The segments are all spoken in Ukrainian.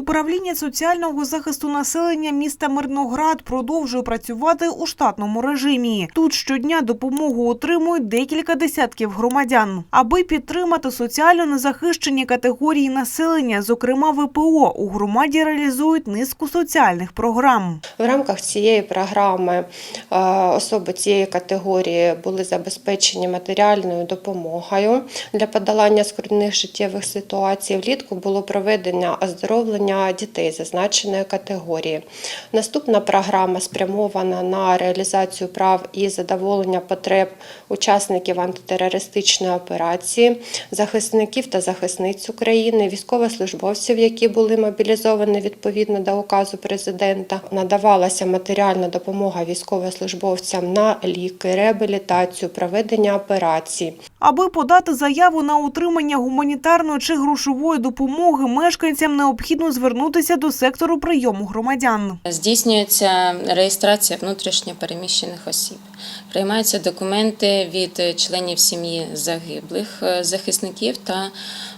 Управління соціального захисту населення міста Мирноград продовжує працювати у штатному режимі. Тут щодня допомогу отримують декілька десятків громадян. Аби підтримати соціально незахищені категорії населення, зокрема ВПО, у громаді реалізують низку соціальних програм. В рамках цієї програми е, особи цієї категорії були забезпечені матеріальною допомогою для подолання скрутних життєвих ситуацій. Влітку було проведення оздоровлення дітей зазначеної категорії. Наступна програма спрямована на реалізацію прав і задоволення потреб учасників антитерористичної операції, захисників та захисниць України, військовослужбовців, які були мобілізовані відповідно до указу президента. Надавалася матеріальна допомога військовослужбовцям на ліки, реабілітацію, проведення операцій. Аби подати заяву на отримання гуманітарної чи грошової допомоги, мешканцям необхідно звернутися до сектору прийому громадян. Здійснюється реєстрація внутрішньо переміщених осіб. Приймаються документи від членів сім'ї загиблих е, захисників та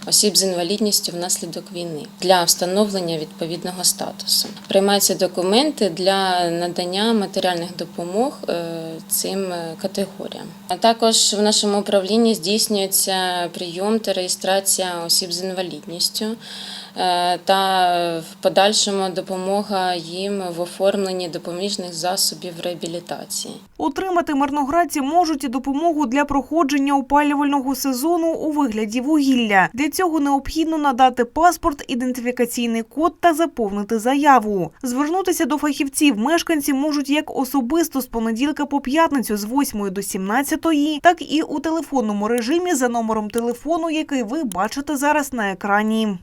осіб з інвалідністю внаслідок війни для встановлення відповідного статусу. Приймаються документи для надання матеріальних допомог е, цим е, категоріям. А також в нашому управлінні здійснюється прийом та реєстрація осіб з інвалідністю е, в подальшому допомога їм в оформленні допоміжних засобів реабілітації. Отримати мирноградці можуть і допомогу для проходження опалювального сезону у вигляді вугілля. Для цього необхідно надати паспорт, ідентифікаційний код та заповнити заяву. Звернутися до фахівців мешканці можуть як особисто з понеділка по п'ятницю з 8 до 17, так і у телефонному режимі за номером телефону, який ви бачите зараз на екрані.